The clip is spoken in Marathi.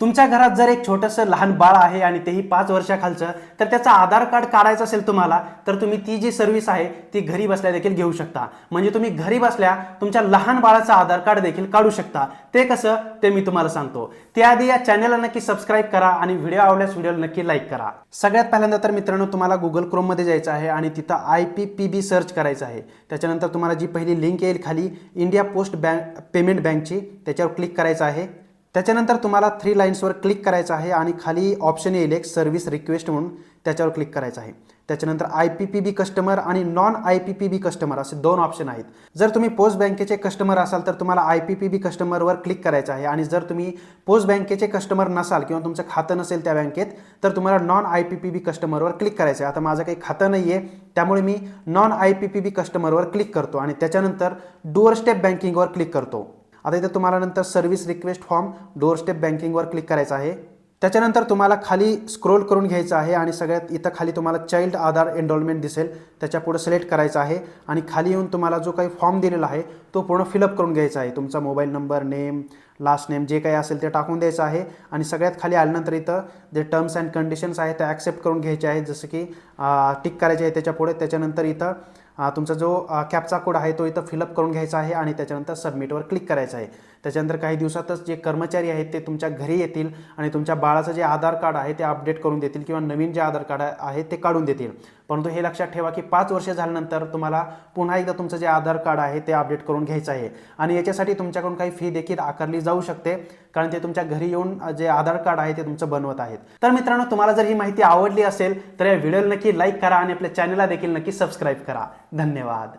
तुमच्या घरात जर एक छोटंसं लहान बाळ आहे आणि तेही पाच वर्षाखालचं तर त्याचं आधार कार्ड काढायचं असेल तुम्हाला तर तुम्ही ती जी सर्व्हिस आहे ती घरी बसल्या देखील घेऊ शकता. म्हणजे तुम्ही घरी बसल्या तुमच्या लहान बाळाचं आधार कार्ड देखील काढू शकता. ते कसं ते मी तुम्हाला सांगतो. त्याआधी या चॅनलला नक्की सबस्क्राईब करा आणि व्हिडिओ आवडल्यास व्हिडिओला नक्की लाईक करा. सगळ्यात पहिल्यांदा तर मित्रांनो तुम्हाला गुगल क्रोममध्ये जायचं आहे आणि तिथं I P P B search करायचं आहे. त्याच्यानंतर तुम्हाला जी पहिली लिंक येईल खाली इंडिया पोस्ट बँक पेमेंट बँकची त्याच्यावर क्लिक करायचं आहे. त्याच्यानंतर तुम्हाला थ्री लाईन्सवर क्लिक करायचं आहे आणि खाली ऑप्शन येईल एक सर्व्हिस रिक्वेस्ट म्हणून. त्याच्यावर क्लिक करायचं आहे. त्याच्यानंतर I P P B customer आणि non I P P B customer असे दोन ऑप्शन आहेत. जर तुम्ही पोस्ट बँकेचे कस्टमर असाल तर तुम्हाला आय पी पी बी कस्टमरवर क्लिक करायचं आहे. आणि जर तुम्ही पोस्ट बँकेचे कस्टमर नसाल किंवा तुमचं खातं नसेल त्या बँकेत तर तुम्हाला non I P P B कस्टमरवर click करायचं आहे. आता माझं काही खातं नाही आहे त्यामुळे मी non I P P B कस्टमरवर click करतो आणि त्याच्यानंतर डोअर स्टेप बँकिंगवर क्लिक करतो. आता इथे तुम्हाला नंतर service request form door step बँकिंगवर click करायचं आहे. त्याच्यानंतर तुम्हाला खाली स्क्रोल करून घ्यायचं आहे आणि सगळ्यात इथं खाली तुम्हाला चाइल्ड आधार एनरोलमेंट दिसेल. त्याच्या पुढे सिलेक्ट करायचं आहे आणि खाली येऊन तुम्हाला जो काही फॉर्म दिलेला आहे तो पूर्ण फिलअप करून घ्यायचा आहे. तुमचा mobile number name last name जे काही असेल ते टाकून द्यायचं आहे आणि सगळ्यात खाली आल्यानंतर इथं जे टर्म्स अँड कंडिशन्स आहेत ते ॲक्सेप्ट करून घ्यायचे आहेत जसं की टिक करायचे आहे त्याच्या पुढे. त्याच्यानंतर इथं तुमचा जो कॅपचा कोड आहे तो इथं फिलअप करून घ्यायचा आहे आणि त्याच्यानंतर सबमिटवर क्लिक करायचं आहे. त्याच्यानंतर काही दिवसातच जे कर्मचारी आहेत ते तुमच्या घरी येतील आणि तुमच्या बाळाचं जे आधार कार्ड आहे ते अपडेट करून देतील किंवा नवीन जे आधार कार्ड आहे ते काढून देतील. परंतु हे लक्षात ठेवा की पाच वर्ष झाल्यानंतर तुम्हाला पुन्हा एकदा तुमचं जे आधार कार्ड आहे ते अपडेट करून घ्यायचं आहे. आणि याच्यासाठी तुमच्याकडून काही फी देखील आकारली जाऊ शकते कारण ते तुमच्या घरी येऊन जे आधार कार्ड आहे ते तुमचं बनवत आहेत. तर मित्रांनो तुम्हाला जर ही माहिती आवडली असेल तर या व्हिडिओला नक्की लाईक करा आणि आपल्या चॅनलला देखील नक्की सबस्क्राईब करा. धन्यवाद.